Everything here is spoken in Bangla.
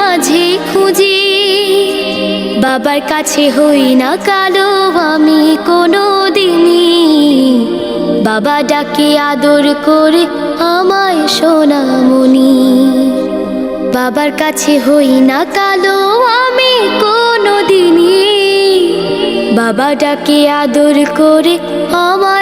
মাঝে খুঁজি, বাবার কাছে হই না কালো, আমি কোনো দিনই বাবা ডাকে আদর করে আমায় সোনামণি। বাবার কাছে হই না কালো, আমি কোনো দিনই বাবা ডাকে আদর করে আমায়